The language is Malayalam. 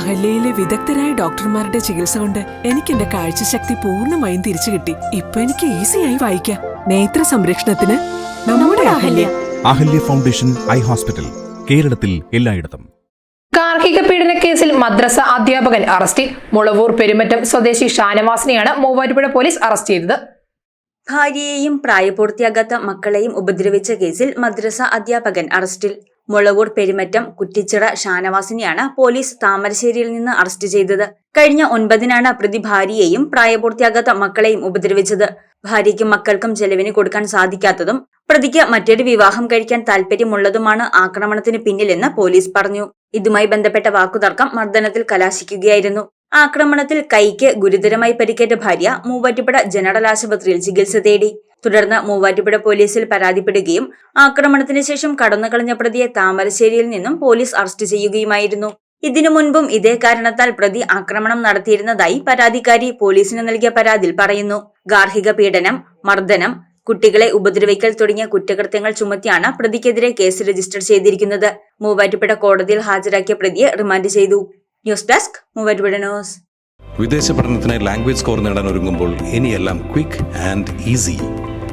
അഹല്യയിലെ വിദഗ്ധരായ ഡോക്ടർമാരുടെ ചികിത്സ കൊണ്ട് എനിക്ക് എന്റെ കാഴ്ചശക്തി പൂർണമായും തിരിച്ചു കിട്ടി. ഇപ്പൊ എനിക്ക് ഈസിയായി വായിക്കാം. നേത്ര സംരക്ഷണത്തിന് നമ്മുടെ Ahalya. Ahalya. Foundation eye hospital കേരളത്തിൽ എല്ലായിടത്തും. ഗാർഹിക പീഡന കേസിൽ മദ്രസ അധ്യാപകൻ അറസ്റ്റിൽ മുളവൂർ പെരുമറ്റം സ്വദേശി ഷാനവാസിനെയാണ് മൂവാറ്റുപുഴ പോലീസ് അറസ്റ്റ് ചെയ്തത്. ഭാര്യയെയും പ്രായപൂർത്തിയാകാത്ത മക്കളെയും ഉപദ്രവിച്ച കേസിൽ മദ്രസ അധ്യാപകൻ അറസ്റ്റിൽ. മുളവൂർ പെരുമറ്റം കുറ്റിച്ചിറ ഷാനവാസിനെയാണ് പോലീസ് താമരശ്ശേരിയിൽ നിന്ന് അറസ്റ്റ് ചെയ്തത്. കഴിഞ്ഞ ഒൻപതിനാണ് പ്രതി ഭാര്യയെയും പ്രായപൂർത്തിയാകാത്ത മക്കളെയും ഉപദ്രവിച്ചത്. ഭാര്യയ്ക്കും മക്കൾക്കും ചെലവിന് കൊടുക്കാൻ സാധിക്കാത്തതും പ്രതിക്ക് മറ്റൊരു വിവാഹം കഴിക്കാൻ താല്പര്യമുള്ളതുമാണ് ആക്രമണത്തിന് പിന്നിലെന്ന് പോലീസ് പറഞ്ഞു. ഇതുമായി ബന്ധപ്പെട്ട വാക്കുതർക്കം മർദ്ദനത്തിൽ കലാശിക്കുകയായിരുന്നു. ആക്രമണത്തിൽ കൈക്ക് ഗുരുതരമായി പരിക്കേറ്റ ഭാര്യ മൂവാറ്റുപുഴ ജനറൽ ആശുപത്രിയിൽ ചികിത്സ തേടി. തുടർന്ന് മൂവാറ്റുപുഴ പോലീസിൽ പരാതിപ്പെടുകയും ആക്രമണത്തിന് ശേഷം കടന്നുകളഞ്ഞ പ്രതിയെ താമരശ്ശേരിയിൽ നിന്നും പോലീസ് അറസ്റ്റ് ചെയ്യുകയുമായിരുന്നു. ഇതിനു മുൻപും ഇതേ കാരണത്താൽ പ്രതി ആക്രമണം നടത്തിയിരുന്നതായി പരാതിക്കാരി പോലീസിന് നൽകിയ പരാതിയിൽ പറയുന്നു. ഗാർഹിക പീഡനം മർദ്ദനം കുട്ടികളെ ഉപദ്രവിക്കൽ തുടങ്ങിയ കുറ്റകൃത്യങ്ങൾ ചുമത്തിയാണ് പ്രതിക്കെതിരെ കേസ് രജിസ്റ്റർ ചെയ്തിരിക്കുന്നത്. മൂവാറ്റുപുഴ കോടതിയിൽ ഹാജരാക്കിയ പ്രതിയെ റിമാൻഡ് ചെയ്തു. News desk Muvattupuzha news. വിദേശ പഠനത്തിന് ലാംഗ്വേജ് സ്കോർ നേടാൻ ഒരുങ്ങുമ്പോൾ ഇനിയെല്ലാം quick and easy.